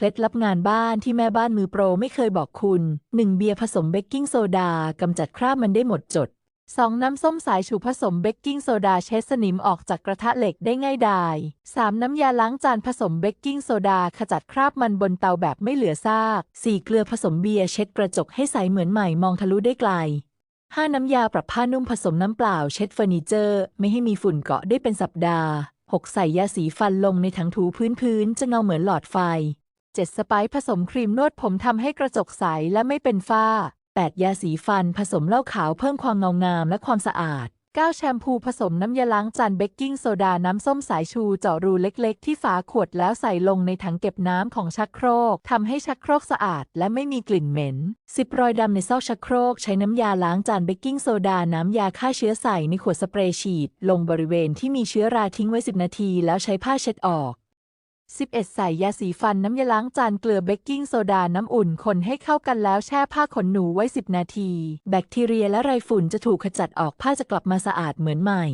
เคล็ดลับงานบ้านที่แม่บ้านมือโปรไม่เคยบอกคุณ 1. เบียร์ผสมเบกกิ้งโซดากำจัดคราบมันได้หมดจด 2. น้ำส้มสายชูผสมเบกกิ้งโซดาเช็ดสนิมออกจากกระทะเหล็กได้ง่ายดาย 3. น้ำยาล้างจานผสมเบกกิ้งโซดาขจัดคราบมันบนเตาแบบไม่เหลือซาก 4. เกลือผสมเบียร์เช็ดกระจกให้ใสเหมือนใหม่มองทะลุได้ไกล 5. น้ำยาปรับผ้านุ่มผสมน้ำเปล่าเช็ดเฟอร์นิเจอร์ ไม่ให้มีฝุ่นเกาะได้เป็นสัปดาห์ 6. ใส่ยาสีฟันลงในถังถูพื้นพื้นจะเงาเหมือนหลอดไฟ 7. สไปซ์ผสมครีมนวดผมทำให้กระจกใสและไม่เป็นฝ้า 8. ยาสีฟันผสมเหล้าขาวเพิ่มความเงางามและความสะอาด 9. แชมพูผสมน้ำยาล้างจานเบกกิ้งโซดาน้ำส้มสายชูเจาะรูเล็กๆ ที่ฝาขวดแล้วใส่ลงในถังเก็บน้ำของชักโครกทำให้ชักโครกสะอาดและไม่มีกลิ่นเหม็น 10 รอยดำในซอกชักโครกใช้น้ำยาล้างจานเบกกิ้งโซดาน้ำยาฆ่าเชื้อใส่ในขวดสเปรย์ฉีด ลงบริเวณที่มีเชื้อราทิ้งไว้ 10 นาที แล้วใช้ผ้าเช็ดออก 11 ใส่ยาสีฟันน้ำยาล้างจานเกลือเบกกิ้งโซดาน้ำอุ่นคนให้เข้ากันแล้วแช่ผ้าขนหนูไว้ 10 นาที แบคทีเรียและไรฝุ่นจะถูกขจัดออกผ้าจะกลับมาสะอาดเหมือนใหม่